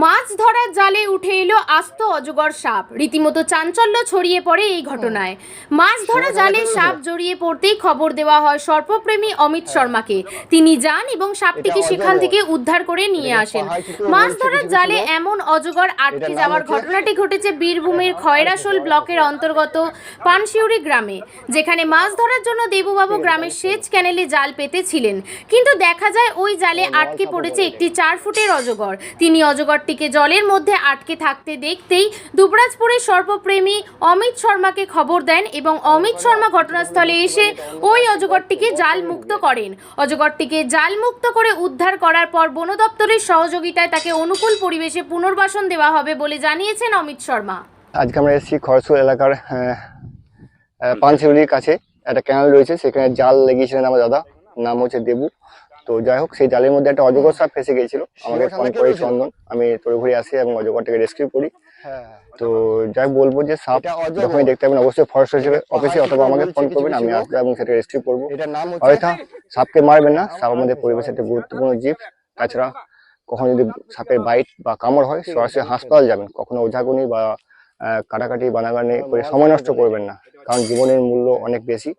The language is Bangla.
মাছ ধরার জালে উঠে এলো আস্ত অজগর সাপ। রীতিমতো চাঞ্চল্য ছড়িয়ে পড়ে এই ঘটনায়। মাছ ধরা জালে সাপ জড়িয়ে পড়তেই খবর দেওয়া হয় সর্পপ্রেমী অমিত শর্মাকে। তিনি যান এবং সাপটিকে সেখান থেকে উদ্ধার করে নিয়ে আসেন। মাছ ধরার জালে এমন অজগর আটকে যাওয়ার ঘটনাটি ঘটেছে বীরভূমের খয়রাসোল ব্লকের অন্তর্গত পানশিউরি গ্রামে যেখানে মাছ ধরার জন্য দেবুবাবু গ্রামের সেচ ক্যানেলে জাল পেতেছিলেন। কিন্তু দেখা যায় ওই জালে আটকে পড়েছে একটি চার ফুটের অজগর। তিনি অজগরটিকে জলের মধ্যে আটকে থাকতে দেখতেই দুবরাজপুরের সর্বপ্রেমী অমিত শর্মাকে খবর দেন এবং অমিত শর্মা ঘটনাস্থলে এসে ওই অজগরটিকে জাল মুক্ত করেন। অজগরটিকে জাল মুক্ত করে উদ্ধার করার পর বন দপ্তরের সহযোগিতায় তাকে অনুকূল পরিবেশে পুনর্বাসন দেওয়া হবে বলে জানিয়েছেন অমিত শর্মা। আজকে আমরা এসেছি খরসুর এলাকার আহ, পানশিউলির কাছে। একটা ক্যানেল রয়েছে সেখানে জাল লেগিয়েছিলেন আমার দাদা। নাম হচ্ছে দেবু। তো যাই হোক সেই জালের মধ্যে একটা অজগর সাপ ফেসে গিয়েছিল। আমাকে ফোন করে চন্দন। আমি তোর ঘুরে আসি এবং অজগরটাকে রেস্কিউ করি। তো যাই বলব যে সাপ যখনই দেখতে পাবেন অবশ্যই ফরেস্ট হিসেবে অফিসে অথবা আমাকে ফোন করবেন আমি আসব এবং সেটা রেস্কিউ করব। হয়তো সাপকে মারবেন না সাপ আমাদের পরিবেশের একটা গুরুত্বপূর্ণ জীব। তাছাড়া কখনো যদি সাপের বাইট বা কামড় হয় সরাসরি হাসপাতাল যাবেন। কখনো ওঝাগুনি বা কাটাকাটি বানাগানি করে সময় নষ্ট করবেন না। কারণ জীবনের মূল্য অনেক বেশি।